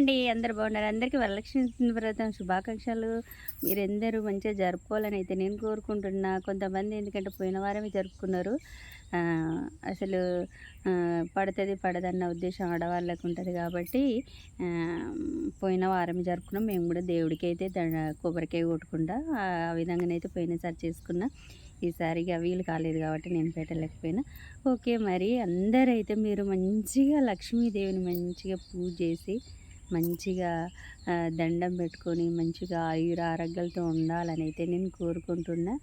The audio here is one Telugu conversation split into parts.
అండి అందరు బాగున్నారు. అందరికీ వరలక్ష్మి వ్రతం శుభాకాంక్షలు. మీరందరూ మంచిగా జరుపుకోవాలని అయితే నేను కోరుకుంటున్నా. కొంతమంది ఎందుకంటే పోయిన వారమే జరుపుకున్నారు. అసలు పడుతుంది పడదన్న ఉద్దేశం ఆడవాళ్ళకు ఉంటుంది కాబట్టి పోయిన వారం జరుపుకున్నాం. మేము కూడా దేవుడికి అయితే కొబ్బరికాయ కొట్టుకుంటా ఆ విధంగానైతే పోయినసారి చేసుకున్నా. ఈసారిగా వీలు కాలేదు కాబట్టి నేను పెట్టలేకపోయినా. ఓకే మరి అందరైతే మీరు మంచిగా లక్ష్మీదేవిని మంచిగా పూజ చేసి మంచిగా దండం పెట్టుకొని మంచిగా ఆయుర ఆరోగ్యాలతో ఉండాలని అయితే నేను కోరుకుంటున్నా.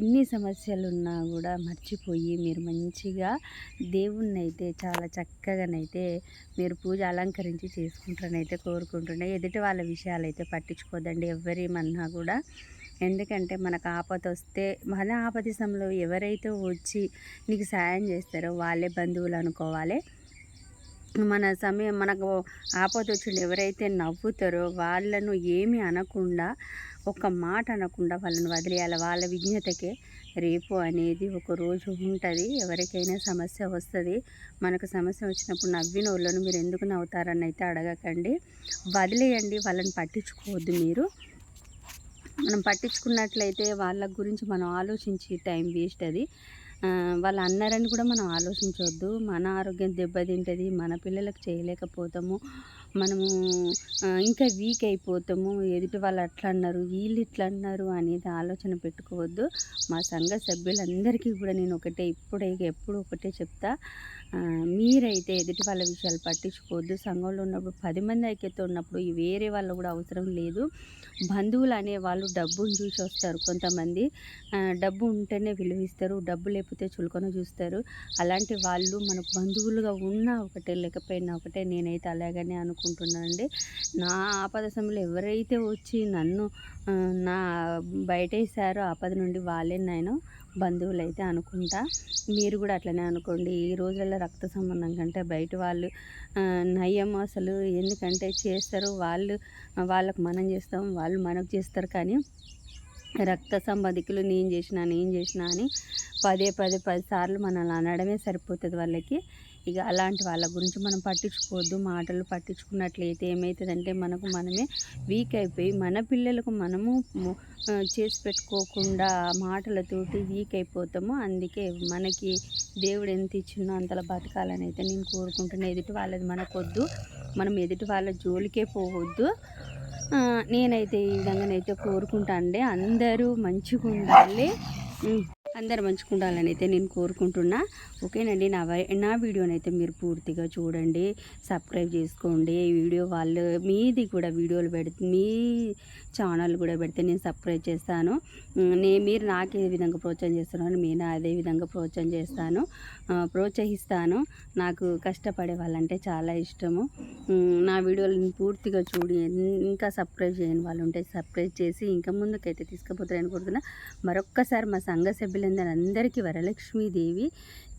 ఎన్ని సమస్యలు ఉన్నా కూడా మర్చిపోయి మీరు మంచిగా దేవుణ్ణి అయితే చాలా చక్కగానైతే మీరు పూజ అలంకరించి చేసుకుంటారనైతే కోరుకుంటున్నా. ఎదుటి వాళ్ళ విషయాలు అయితే పట్టించుకోదండి ఎవరేమన్నా కూడా. ఎందుకంటే మనకు ఆపద వస్తే మన ఆపద సమయంలో ఎవరైతే వచ్చి నీకు సాయం చేస్తారో వాళ్ళే బంధువులు అనుకోవాలి. మన సమయం మనకు ఆపద వచ్చిండు ఎవరైతే నవ్వుతారో వాళ్ళను ఏమి అనకుండా ఒక మాట అనకుండా వాళ్ళని వదిలేయాలి. వాళ్ళ విజ్ఞతకే రేపు అనేది ఒక రోజు ఉంటుంది. ఎవరికైనా సమస్య వస్తుంది. మనకు సమస్య వచ్చినప్పుడు నవ్విన వాళ్ళను మీరు ఎందుకు నవ్వుతారని అయితే అడగకండి. వదిలేయండి. వాళ్ళని పట్టించుకోవద్దు మీరు. మనం పట్టించుకున్నట్లయితే వాళ్ళ గురించి మనం ఆలోచించి టైం వేస్ట్ అది. వాళ్ళు అన్నారని కూడా మనం ఆలోచించవద్దు మన ఆరోగ్యం దెబ్బతింటుంది మన పిల్లలకు చేయలేకపోతాము మనము ఇంకా వీక్ అయిపోతాము. ఎదుటి వాళ్ళు అట్లా అన్నారు వీళ్ళు ఇట్లా అన్నారు అనేది ఆలోచన పెట్టుకోవద్దు. మా సంఘ సభ్యులందరికీ కూడా నేను ఒకటే ఇప్పుడే ఎప్పుడు ఒకటే చెప్తా. మీరైతే ఎదుటి వాళ్ళ విషయాలు పట్టించుకోవద్దు. సంఘంలో ఉన్నప్పుడు పది మంది ఐక్యత ఉన్నప్పుడు వేరే వాళ్ళు కూడా అవసరం లేదు. బంధువులు అనే వాళ్ళు డబ్బును చూసి వస్తారు కొంతమంది డబ్బు ఉంటేనే విలువిస్తారు డబ్బు లేకపోతే చులకన చూస్తారు. అలాంటి వాళ్ళు మనకు బంధువులుగా ఉన్నా ఒకటే లేకపోయినా ఒకటే నేనైతే అలాగనే అనుకుంటున్నానండి. నా ఆపద సమయంలో ఎవరైతే వచ్చి నన్ను నా బయట వేసారు ఆపద నుండి వాళ్ళే నేను బంధువులు అయితే అనుకుంటా. మీరు కూడా అట్లనే అనుకోండి. ఈ రోజుల్లో రక్త సంబంధం కంటే బయట వాళ్ళు ఆ, నయం అసలు ఎందుకంటే చేస్తారు. వాళ్ళు వాళ్ళకు మనం చేస్తాం వాళ్ళు మనకు చేస్తారు. కానీ రక్త సంబంధికులు నేను చేసిన నేను చేసిన అని పదే పదే పది సార్లు మనల్ని అనడమే సరిపోతుంది వాళ్ళకి. ఇక అలాంటి వాళ్ళ గురించి మనం పట్టించుకోవద్దు. మాటలు పట్టించుకున్నట్లయితే ఏమవుతుందంటే మనకు మనమే వీక్ అయిపోయి మన పిల్లలకు మనము చేసి పెట్టుకోకుండా మాటలతోటి వీక్ అయిపోతాము. అందుకే మనకి దేవుడు ఎంత ఇచ్చినో అంతలా బతకాలని అయితే నేను కోరుకుంటున్నా. ఎదుటి వాళ్ళది మనకొద్దు. మనం ఎదుటి వాళ్ళ జోలికే పోవద్దు. నేనైతే ఈ విధంగానైతే కోరుకుంటా అండి. అందరూ మంచిగా ఉండాలి అందరు మంచిగా ఉండాలని అయితే నేను కోరుకుంటున్నా. ఓకేనండి నా వై- నా వీడియోని అయితే మీరు పూర్తిగా చూడండి సబ్స్క్రైబ్ చేసుకోండి. ఈ వీడియో వాళ్ళు మీది కూడా వీడియోలు పెడితే మీ ఛానల్ కూడా పెడితే నేను సబ్స్క్రైబ్ చేస్తాను. నే మీరు నాకు ఏ విధంగా ప్రోత్సాహం చేస్తున్నాను నేను అదే విధంగా ప్రోత్సాహం చేస్తాను. ప్రోత్సహిస్తాను. నాకు కష్టపడే వాళ్ళంటే చాలా ఇష్టము. నా వీడియోలను పూర్తిగా చూడి ఇంకా సబ్స్క్రైబ్ చేయని వాళ్ళు ఉంటే సబ్స్క్రైబ్ చేసి ఇంకా ముందుకైతే తీసుకుపోతారని కోరుతున్నా. మరొక్కసారి మా సంఘ సభ్యులందరూ అందరికీ వరలక్ష్మీదేవి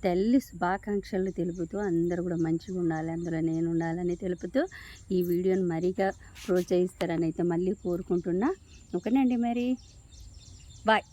తల్లి శుభాకాంక్షలు తెలుపుతూ అందరూ కూడా మంచిగా ఉండాలి అందులో నేను ఉండాలని తెలుపుతూ ఈ వీడియోని మరీగా ప్రోత్సహిస్తారని అయితే మళ్ళీ కోరుకుంటున్నా. ఓకేనండి మరి. బాయ్.